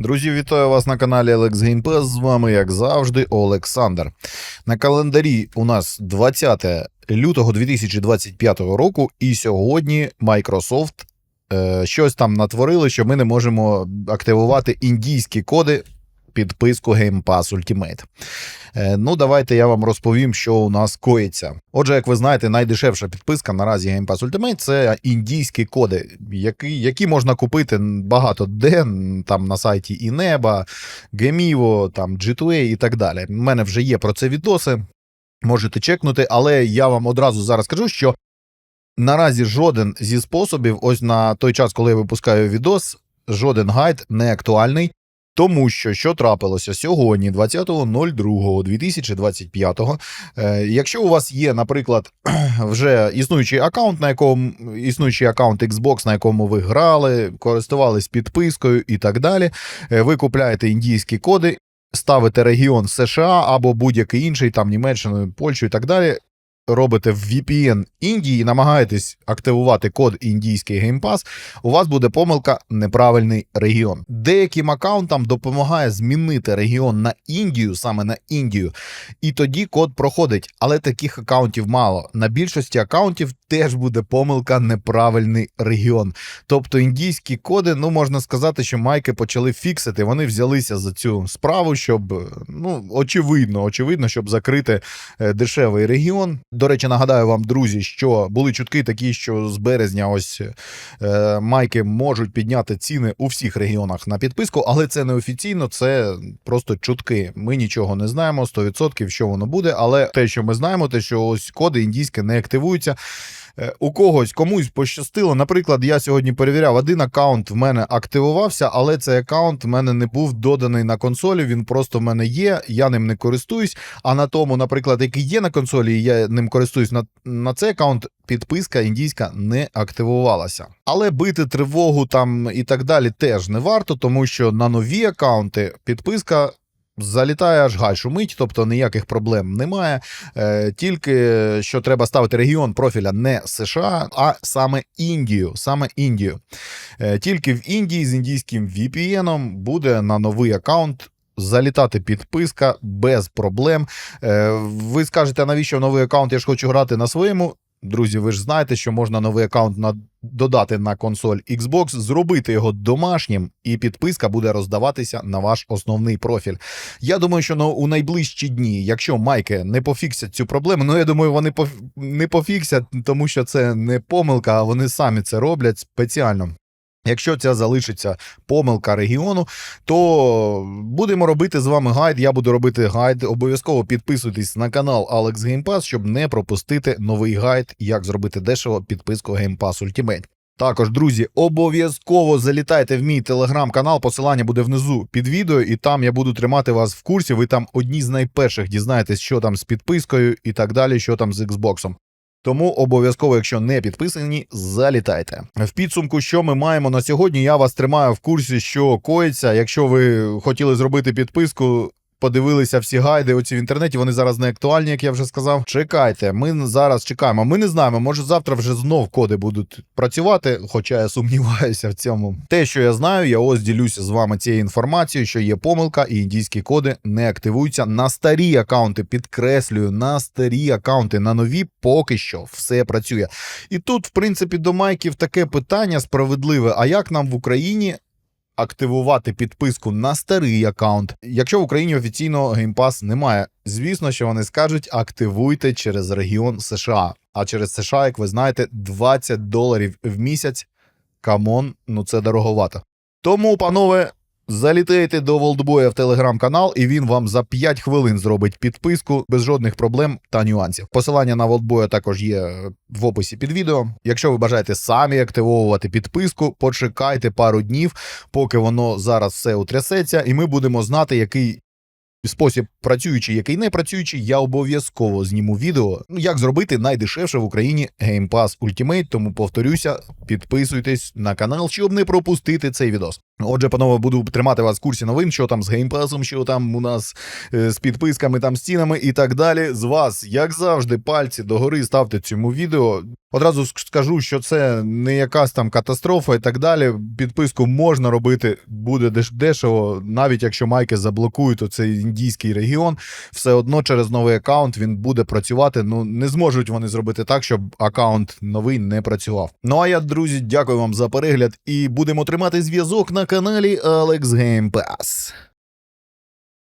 Друзі, вітаю вас на каналі Alex Game. З вами, як завжди, Олександр. На календарі у нас 20 лютого 2025 року, і сьогодні Microsoft е, щось там натворили, що ми не можемо активувати індійські коди підписку Game Pass Ultimate. Е, Ну, давайте я вам розповім, що у нас коїться. Отже, як ви знаєте, найдешевша підписка наразі Game Pass Ultimate – це індійські коди, які, які можна купити багато де там на сайті Інеба, Gemivo, там G2A і так далі. У мене вже є про це відоси. Можете чекнути, але я вам одразу зараз скажу, що наразі жоден зі способів, ось на той час, коли я випускаю відос, жоден гайд не актуальний. Тому що що трапилося сьогодні, 20.02.2025, е, якщо у вас є, наприклад, вже існуючий аккаунт, на якому існуючий аккаунт Xbox, на якому ви грали, користувались підпискою і так далі, е, ви купляєте індійські коди, ставите регіон США або будь-який інший, там Німеччину, Польщу і так далі. Робите в VPN Індії, і намагаєтесь активувати код індійський Pass, у вас буде помилка неправильний регіон. Деяким аккаунтам допомагає змінити регіон на Індію, саме на Індію, і тоді код проходить. Але таких аккаунтів мало. На більшості аккаунтів теж буде помилка неправильний регіон. Тобто індійські коди, ну можна сказати, що майки почали фіксити. Вони взялися за цю справу, щоб ну очевидно, очевидно, щоб закрити е, дешевий регіон. До речі, нагадаю вам, друзі, що були чутки такі, що з березня ось е, майки можуть підняти ціни у всіх регіонах на підписку, але це не офіційно, це просто чутки. Ми нічого не знаємо 100% що воно буде. Але те, що ми знаємо, те, що ось коди індійські не активуються. Е, У когось комусь пощастило. Наприклад, я сьогодні перевіряв, один аккаунт в мене активувався, але цей аккаунт в мене не був доданий на консолі. Він просто в мене є, я ним не користуюсь. А на тому, наприклад, який є на консолі, я ним користуюсь на, на цей аккаунт. Підписка індійська не активувалася, але бити тривогу там і так далі теж не варто, тому що на нові аккаунти підписка залітає аж гай шумить, тобто ніяких проблем немає. Е, тільки що треба ставити регіон профіля не США, а саме Індію. Саме Індію. Е, тільки в Індії з індійським VPN буде на новий аккаунт. Залітати підписка без проблем. Е, ви скажете, навіщо новий аккаунт? Я ж хочу грати на своєму. Друзі, ви ж знаєте, що можна новий аккаунт на... додати на консоль Xbox, зробити його домашнім, і підписка буде роздаватися на ваш основний профіль. Я думаю, що ну, у найближчі дні, якщо майки не пофіксять цю проблему, ну я думаю, вони поф... не пофіксять, тому що це не помилка, а вони самі це роблять спеціально. Якщо ця залишиться помилка регіону, то будемо робити з вами гайд. Я буду робити гайд. Обов'язково підписуйтесь на канал Alex Game Pass, щоб не пропустити новий гайд, як зробити дешево підписку Game Pass Ultimate. Також, друзі, обов'язково залітайте в мій телеграм-канал. Посилання буде внизу під відео, і там я буду тримати вас в курсі. Ви там одні з найперших дізнаєтесь, що там з підпискою і так далі, що там з Xbox. Тому обов'язково, якщо не підписані, залітайте. В підсумку, що ми маємо на сьогодні, я вас тримаю в курсі, що коїться. Якщо ви хотіли зробити підписку. Подивилися всі гайди оці в інтернеті. Вони зараз не актуальні, як я вже сказав. Чекайте, ми зараз чекаємо. Ми не знаємо. Може завтра вже знов коди будуть працювати, хоча я сумніваюся в цьому. Те, що я знаю, я ось ділюся з вами цією інформацією, що є помилка, і індійські коди не активуються на старі акаунти. Підкреслюю, на старі акаунти, на нові поки що все працює. І тут, в принципі, до майків таке питання справедливе: а як нам в Україні? Активувати підписку на старий аккаунт. Якщо в Україні офіційно Pass немає, звісно, що вони скажуть активуйте через регіон США. А через США, як ви знаєте, 20 доларів в місяць. Камон, ну це дороговато. Тому, панове, залітайте до Волдбоя в телеграм-канал, і він вам за 5 хвилин зробить підписку без жодних проблем та нюансів. Посилання на Волдбоя також є в описі під відео. Якщо ви бажаєте самі активовувати підписку, почекайте пару днів, поки воно зараз все утрясеться, і ми будемо знати, який. Спосіб працюючий, який не працюючий, я обов'язково зніму відео, ну, як зробити найдешевше в Україні Game Pass Ultimate. Тому повторюся, підписуйтесь на канал, щоб не пропустити цей відос. Отже, панове, буду тримати вас в курсі новин, що там з геймпасом, що там у нас е, з підписками, там з цінами і так далі. З вас, як завжди, пальці догори ставте цьому відео. Одразу скажу, що це не якась там катастрофа і так далі. Підписку можна робити, буде деш- дешево, навіть якщо майки заблокують оцей індійський регіон, все одно через новий аккаунт він буде працювати. Ну не зможуть вони зробити так, щоб аккаунт новий не працював. Ну а я, друзі, дякую вам за перегляд і будемо тримати зв'язок на каналі Alex Game Pass.